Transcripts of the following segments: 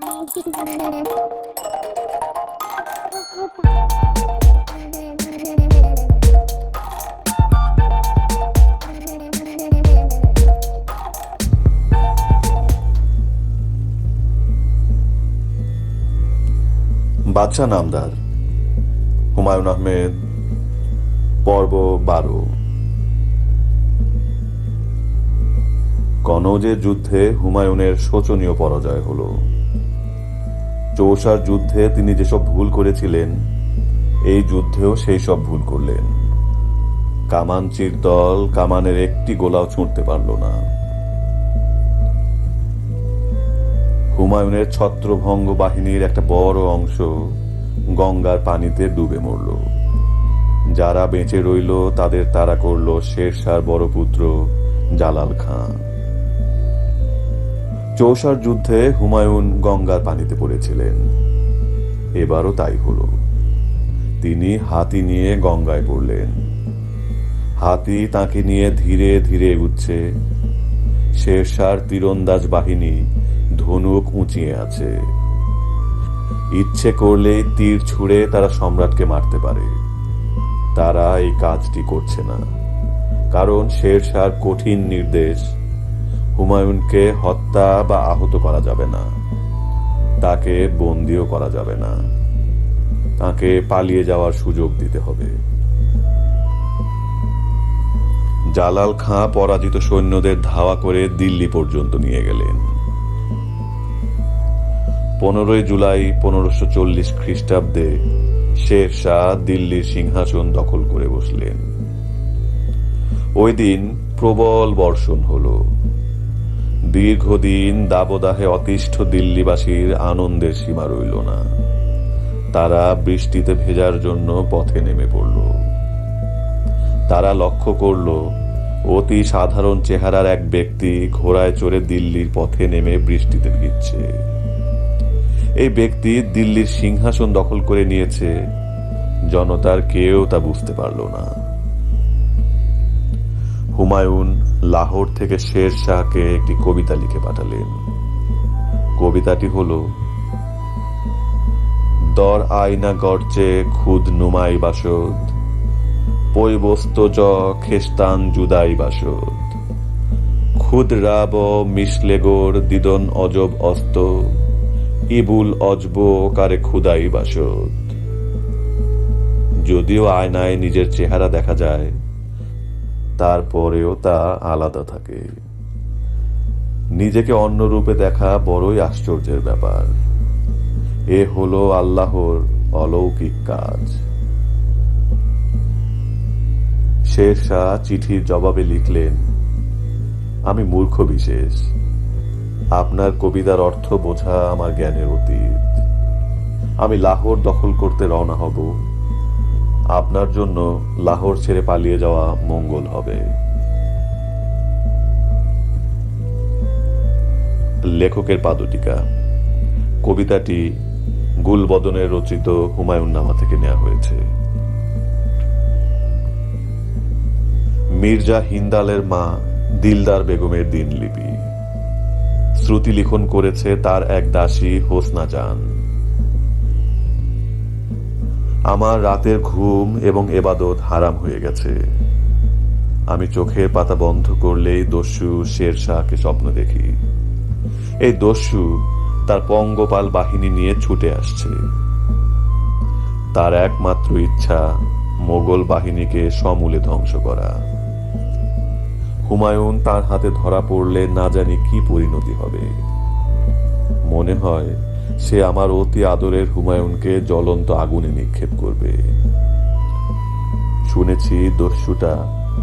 বাদশাহ নামদার হুমায়ুন আহমেদ পর্ব বারো। কনৌজের যুদ্ধে হুমায়ুনের শোচনীয় পরাজয় হল। চৌসার যুদ্ধে তিনি যেসব ভুল করেছিলেন, এই যুদ্ধেও সেই সব ভুল করলেন। কামানচির দল কামানের একটি গোলাও ছুঁড়তে পারল না। হুমায়ুনের ছত্রভঙ্গ বাহিনীর একটা বড় অংশ গঙ্গার পানিতে ডুবে মরল। যারা বেঁচে রইল, তাদের তারা করল শেরশার বড় পুত্র জালাল খান। চৌসার যুদ্ধে হুমায়ুন গঙ্গার পানিতে পড়েছিলেন। এবারও তাই হলো। তিনি হাতি নিয়ে গঙ্গায় পড়লেন। হাতি তাকে নিয়ে ধীরে ধীরে এগুচ্ছে। শেরশার তীরন্দাজ বাহিনী ধনুক উঁচিয়ে আছে। ইচ্ছে করলেই তীর ছুঁড়ে তারা সম্রাটকে মারতে পারে। তারা এই কাজটি করছে না। কারণ শেরশার কঠিন নির্দেশ হুমায়ুনকে হত্যা বা আহত করা যাবে না। তাকে বন্দিও করা যাবে না। তাকে পালিয়ে যাওয়ার সুযোগ দিতে হবে। জালাল খাঁ পরাজিত সৈন্যদের ধাওয়া করে দিল্লি পর্যন্ত নিয়ে গেলেন। পনেরোই জুলাই পনেরোশো চল্লিশ খ্রিস্টাব্দে শের শাহ দিল্লির সিংহাসন দখল করে বসলেন। ওই দিন প্রবল বর্ষণ হলো। দীর্ঘদিন দাবদাহে অতিষ্ঠ দিল্লিবাসীর আনন্দের সীমা রইল না। তারা বৃষ্টিতে ভেজার জন্য পথে নেমে পড়ল। তারা লক্ষ্য করল, অতি সাধারণ চেহারার এক ব্যক্তি ঘোড়ায় চড়ে দিল্লির পথে নেমে বৃষ্টিতে ভিজছে। এই ব্যক্তি দিল্লির সিংহাসন দখল করে নিয়েছে। জনতার কেউ তা বুঝতে পারল না। হুমায়ুন লাহোর থেকে শের শাহকে একটি কবিতা লিখে পাঠালেন। কবিতাটি হল, দর আয়না গর্জে খুদ নুমাই বাসদ, পৈবস্ত জ খ্রিস্টান জুদাই বাসদ। খুদ রাব মিশলেগোর দিদন অজব অস্ত, ইবুল অজব কারে খুদাই বাসদ। যদিও আয়নায় নিজের চেহারা দেখা যায় তারপরেও তা আলাদা থাকে। নিজেকে অন্য রূপে দেখা বড়ই আশ্চর্যের ব্যাপার। এ হলো আল্লাহর অলৌকিক কাজ। শের শাহ চিঠির জবাবে লিখলেন, আমি মূর্খ বিশেষ। আপনার কবিতার অর্থ বোঝা আমার জ্ঞানের অতীত। আমি লাহোর দখল করতে রওনা হব। আপনার জন্য লাহোর ছেড়ে পালিয়ে যাওয়া মঙ্গল হবে। লেখকের পাদটিকা। কবিতাটি গুলবদনের রচিত হুমায়ুন নামা থেকে নেওয়া হয়েছে। মির্জা হিন্দালের মা দিলদার বেগমের দিনলিপি। শ্রুতি লিখন করেছে তার এক দাসী হোসনা জান। আমার রাতের ঘুম এবং এবাদত হারাম হয়ে গেছে। আমি চোখের পাতা বন্ধ করলেই দস্যু শের শাহকে স্বপ্ন দেখি। এই দস্যু তার পঙ্গপাল বাহিনী নিয়ে ছুটে আসছে। তার একমাত্র ইচ্ছা, মোগল বাহিনীকে সমূলে ধ্বংস করা। হুমায়ুন তার হাতে ধরা পড়লে না জানি কি পরিণতি হবে। মনে হয় সে আমার অতি আদরের হুমায়ুনকে জ্বলন্ত আগুনে নিক্ষেপ করবে। শুনেছি দস্যুটা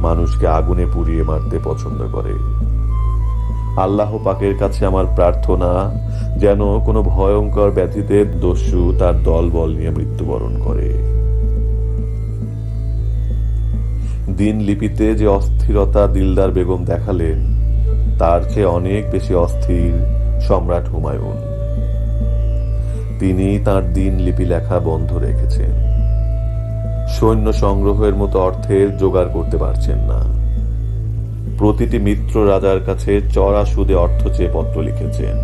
মানুষকে আগুনে পুড়িয়ে মারতে পছন্দ করে। আল্লাহ পাকের কাছে আমার প্রার্থনা যেন কোনো ভয়ঙ্কর ব্যাধিতে দস্যু তার দলবল নিয়ে মৃত্যুবরণ করে। দিন লিপিতে যে অস্থিরতা দিলদার বেগম দেখালেন, তার চেয়ে অনেক বেশি অস্থির সম্রাট হুমায়ুন। তিনি তার দিন লিপি লেখা বন্ধ রেখেছেন। সৈন্য সংগ্রহের মতো অর্থের জোগাড় করতে পারছেন না। প্রতিটি মিত্র রাজার কাছে চড়া সুদে অর্থ চেয়ে পত্র লিখেছেন।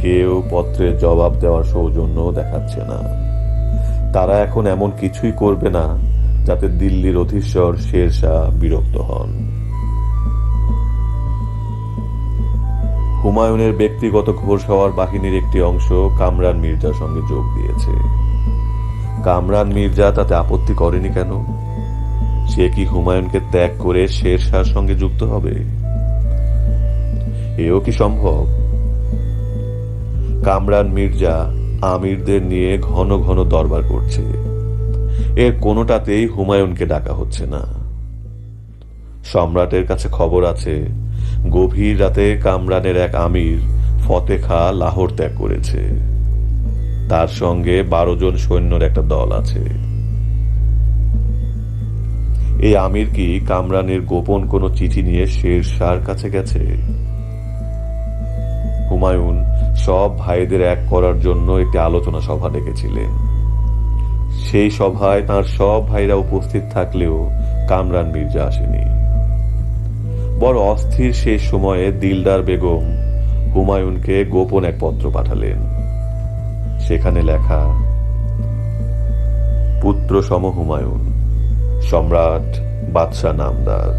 কেউ পত্রের জবাব দেওয়ার সৌজন্য দেখাচ্ছে না। তারা এখন এমন কিছুই করবে না, যাতে দিল্লির অধীশ্বর শেরশাহ বিরক্ত হন। হুমায়ুনের ব্যক্তিগত ঘোষাওয়ার বাহিনীর একটি অংশ কামরান মির্জার সঙ্গে যোগ দিয়েছে। কামরান মির্জা তাতে আপত্তি করেনি কেন? সে কি হুমায়ুনকে ত্যাগ করে শেরশাহর সঙ্গে যুক্ত হবে? এও কি সম্ভব? কামরান মির্জা আমিরদের নিয়ে ঘন ঘন দরবার করছে। এর কোনোটাতেই হুমায়ুনকে ডাকা হচ্ছে না। সম্রাটের কাছে খবর আছে গভীর রাতে কামরানের এক আমির ফতে খা লাহোর ত্যাগ করেছে। তার সঙ্গে বারো জন সৈন্যর একটা দল আছে। এই আমির কি কামরানের গোপন কোনো চিঠি নিয়ে শের শাহর কাছে গেছে? হুমায়ুন সব ভাইদের এক করার জন্য একটি আলোচনা সভা ডেকেছিলেন। সেই সভায় তার সব ভাইরা উপস্থিত থাকলেও কামরান মির্জা আসেনি। বড় অস্থির সেই সময়ে দিলদার বেগম হুমায়ুনকে গোপন এক পত্র পাঠালেন। সেখানে লেখা, পুত্র সম হুমায়ুন, সম্রাট বাদশাহ নামদার,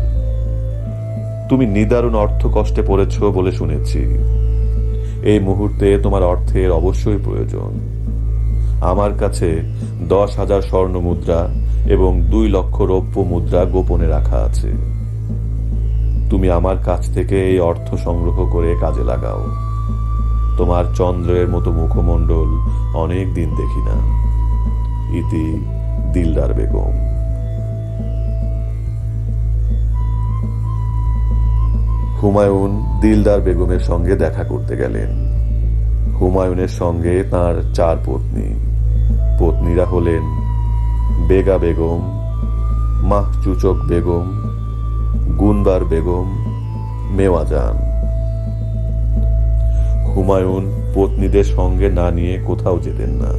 তুমি নিদারুণ অর্থ কষ্টে পড়েছ বলে শুনেছি। এই মুহূর্তে তোমার অর্থের অবশ্যই প্রয়োজন। আমার কাছে দশ হাজার স্বর্ণ মুদ্রা এবং দুই লক্ষ রৌপ্য মুদ্রা গোপনে রাখা আছে। তুমি আমার কাছ থেকে এই অর্থ সংগ্রহ করে কাজে লাগাও। তোমার চন্দ্রের মতো মুখমণ্ডল অনেক দিন দেখি না। ইতি দিলদার বেগম। হুমায়ুন দিলদার বেগমের সঙ্গে দেখা করতে গেলেন। হুমায়ুনের সঙ্গে তার চার পত্নী। পত্নীরা হলেন বেগা বেগম, মাহচুচক বেগম গুনবার বেগম, মেওয়া যান। হুমায়ুন পত্নীদের সঙ্গে না নিয়ে কোথাও যেতেন না।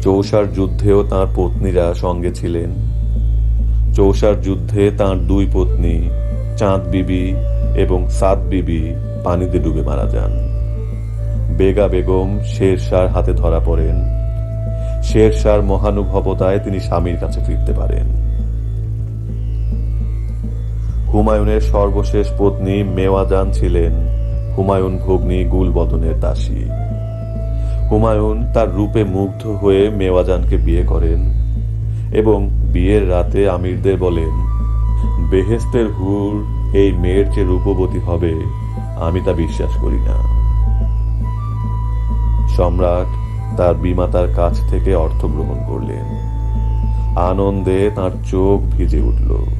চৌসার যুদ্ধেও তার পত্নীরা সঙ্গে ছিলেন। চৌসার যুদ্ধে তার দুই পত্নী, চাঁদ বিবি এবং সাদ বিবি পানিতে ডুবে মারা যান। বেগা বেগম শেরশার হাতে ধরা পড়েন। শেরশার মহানুভবতায় তিনি স্বামীর কাছে ফিরতে পারেন। হুমায়ুনের সর্বশেষ পত্নী মেওয়াজান ছিলেন হুমায়ুন ভগ্নী গুলবদনের দাসী। হুমায়ুন তার রূপে মুগ্ধ হয়ে মেওয়াজানকে বিয়ে করেন এবং বিয়ের রাতে আমিরদের বলেন, বেহেস্তের হুর এই মেয়ের চেয়ে রূপবতী হবে, আমি তা বিশ্বাস করি না। সম্রাট তার বিমাতার কাছ থেকে অর্থ গ্রহণ করলেন। আনন্দে তার চোখ ভিজে উঠল।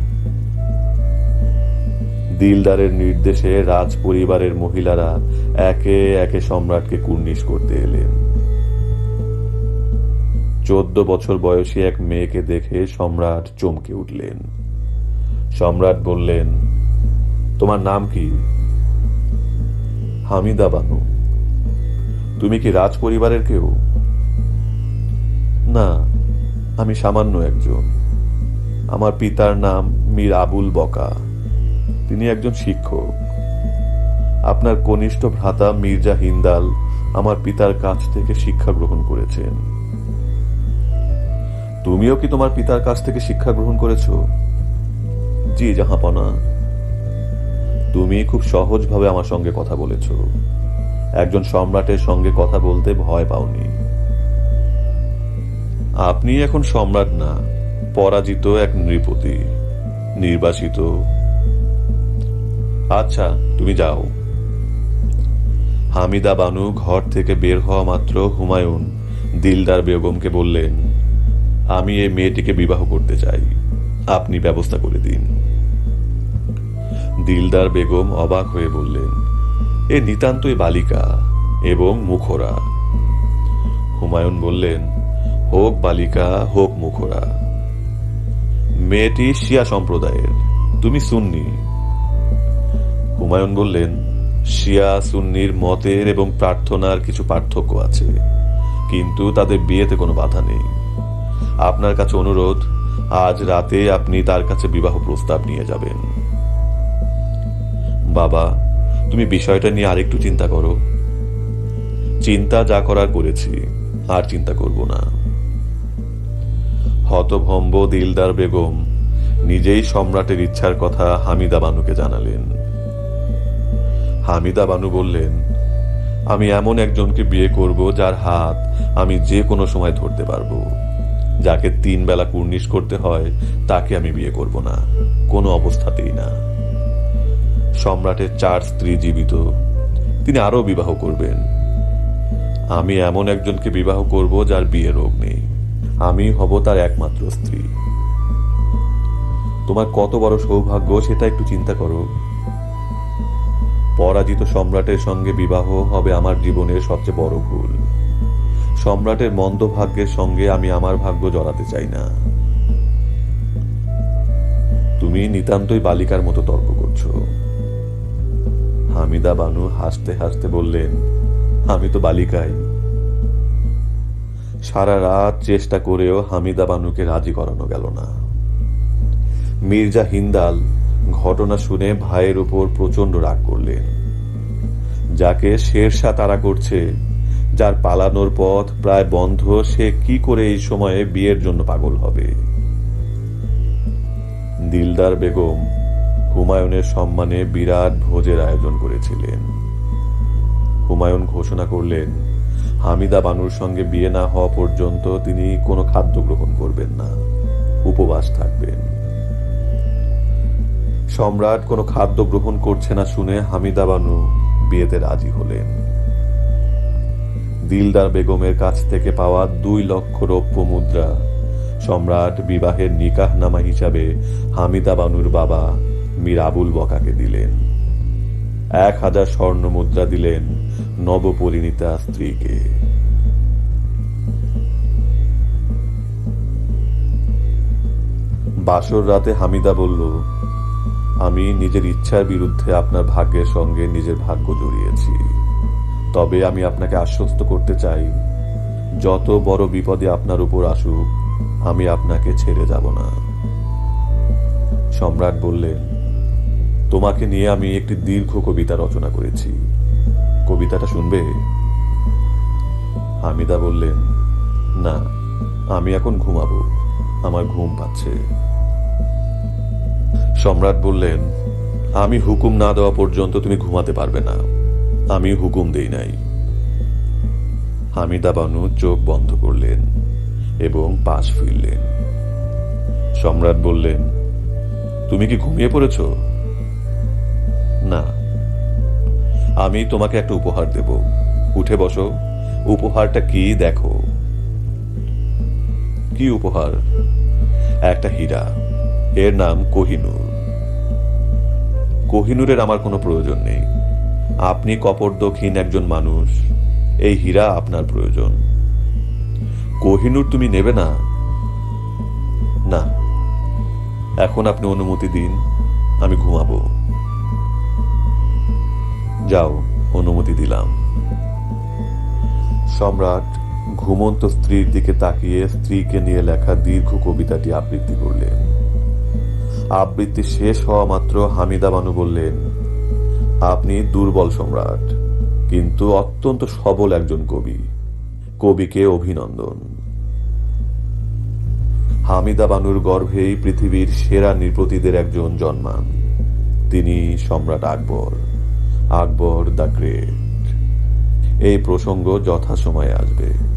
দিলদারের নির্দেশে রাজ পরিবারের মহিলারা একে একে সম্রাটকে কুর্নিশ করতে এলেন। চোদ্দ বছর বয়সী এক মেয়েকে দেখে সম্রাট চমকে উঠলেন। সম্রাট বললেন, তোমার নাম কি? হামিদা বানু। তুমি কি রাজ পরিবারের কেউ? না, আমি সামান্য একজন। আমার পিতার নাম মীর আবুল বকা। তিনি একজন শিক্ষক। আপনার কনিষ্ঠ ভ্রাতা মির্জা হিন্দাল আমার পিতার কাছ থেকে শিক্ষা গ্রহণ করেছেন। তুমিও কি তোমার পিতার কাছ থেকে শিক্ষা গ্রহণ করেছ? জি, জাহাপনা। তুমি খুব সহজভাবে আমার সঙ্গে কথা বলেছ। একজন সম্রাটের সঙ্গে কথা বলতে ভয় পাওনি। আপনি এখন সম্রাট না, পরাজিত এক নৃপতি, নির্বাসিত আচ্ছা তুমি যাও। হামিদা বানু ঘর থেকে বের হওয়া মাত্র হুমায়ুন দিলদার বেগমকে বললেন, আমি এই মেয়েটিকে বিবাহ করতে চাই। আপনি ব্যবস্থা করে দিন। দিলদার বেগম অবাক হয়ে বললেন, এ নিতান্তই বালিকা এবং মুখরা। হুমায়ুন বললেন, হোক বালিকা, হোক মুখরা। মেয়েটি শিয়া সম্প্রদায়ের। তুমি সুন্নি। হুমায়ুন বললেন, শিয়া সুন্নির মতের এবং প্রার্থনার কিছু পার্থক্য আছে, কিন্তু তাদের বিয়েতে কোনো বাধা নেই। আপনার কাছে অনুরোধ, আজ রাতে আপনি তার কাছে বিবাহ প্রস্তাব নিয়ে যাবেন। বাবা, তুমি বিষয়টা নিয়ে আরেকটু চিন্তা করো। চিন্তা যা করার করেছি, আর চিন্তা করব না। হতভম্ব দিলদার বেগম নিজেই সম্রাটের ইচ্ছার কথা হামিদা বানুকে জানালেন। হামিদা বানু বললেন, আমি এমন একজনকে বিয়ে করব যার হাত আমি যে কোনো সময় ধরতে পারব। যাকে তিন বেলা কুর্নিশ করতে হয়, তাকে আমি বিয়ে করব না, কোনো অবস্থাতেই না। সম্রাটের চার স্ত্রী জীবিত, তিনি আরও বিবাহ করবেন। আমি এমন একজনকে বিবাহ করব যার বিয়ে রোগ নেই। আমি হব তার একমাত্র স্ত্রী। তোমার কত বড় সৌভাগ্য সেটা একটু চিন্তা করো। পরাজিত সম্রাটের সঙ্গে বিবাহ হবে আমার জীবনের সবচেয়ে বড় ভুল। সম্রাটের মন্দ ভাগ্যের সঙ্গে আমি আমার ভাগ্য জড়াতে চাই না। তুমি নিতান্তই বালিকার মতো তর্ক করছ। হামিদা বানু হাসতে হাসতে বললেন, আমি তো বালিকাই। সারা রাত চেষ্টা করেও হামিদা বানুকে রাজি করানো গেল না। মির্জা হিন্দাল ঘটনা শুনে ভাইয়ের উপর প্রচণ্ড রাগ করলেন যাকে শেরশা তারা করছে, যার পালানোর পথ প্রায় বন্ধ, সে কি করে এই সময়ে বিয়ের জন্য পাগল হবে? দিলদার বেগম হুমায়ুনের সম্মানে বিরাট ভোজের আয়োজন করেছিলেন। হুমায়ুন ঘোষণা করলেন, হামিদা বানুর সঙ্গে বিয়ে না হওয়া পর্যন্ত তিনি কোনো খাদ্য গ্রহণ করবেন না, উপবাস থাকবেন। সম্রাট কোনো খাদ্য গ্রহণ করছে না শুনে হামিদা বানু বিয়েতে রাজি হলেন। দিলদার বেগমের কাছ থেকে পাওয়া দুই লক্ষ রৌপ্য মুদ্রা সম্রাট বিবাহের নিকাহনামা হিসাবে হামিদা বানুর বাবা মীর আবুল বকাকে দিলেন। এক হাজার স্বর্ণ মুদ্রা দিলেন নবপরিণীতা স্ত্রীকে। বাসর রাতে হামিদা বলল আমি নিজের ইচ্ছার বিরুদ্ধে আপনার ভাগ্যের সঙ্গে নিজের ভাগ্য জড়িয়েছি। তবে আমি আপনাকে আশ্বস্ত করতে চাই, যত বড় বিপদে আপনার উপর আসুক, আমি আপনাকে ছেড়ে যাব না। সম্রাট বললেন, তোমাকে নিয়ে আমি একটি দীর্ঘ কবিতা রচনা করেছি। কবিতাটা শুনবে? হামিদা বললেন, না, আমি এখন ঘুমাবো, আমার ঘুম পাচ্ছে। সম্রাট বললেন, আমি হুকুম না দেওয়া পর্যন্ত তুমি ঘুমাতে পারবে না। আমি হুকুম দেই নাই। হামিদা বানু চোখ বন্ধ করলেন এবং পাশ ফিরলেন। সম্রাট বললেন, তুমি কি ঘুমিয়ে পড়েছ? না। আমি তোমাকে একটা উপহার দেব। উঠে বসো। উপহারটা কি দেখো। কি উপহার? একটা হীরা। এর নাম কোহিনূর। কোহিনূরের আমার কোনো প্রয়োজন নেই। আপনি কপর্দক্ষীণ একজন মানুষ, এই হীরা আপনার প্রয়োজন। কোহিনূর তুমি নেবে না? না। এখন আপনি অনুমতি দিন, আমি ঘুমাবো। যাও, অনুমতি দিলাম। সম্রাট ঘুমন্ত স্ত্রীর দিকে তাকিয়ে স্ত্রীকে নিয়ে লেখা দীর্ঘ কবিতাটি আবৃত্তি করলেন। আবৃত্তি শেষ হওয়া মাত্র হামিদা বানু বললেন, আপনি দুর্বল সম্রাট, কিন্তু অত্যন্ত সবল একজন কবি। কবিকে অভিনন্দন। হামিদা বানুর গর্ভেই পৃথিবীর সেরা নৃপতিদের একজন জন্মান। তিনি সম্রাট আকবর আকবর দ্য গ্রেট। এই প্রসঙ্গ যথাসময়ে আসবে।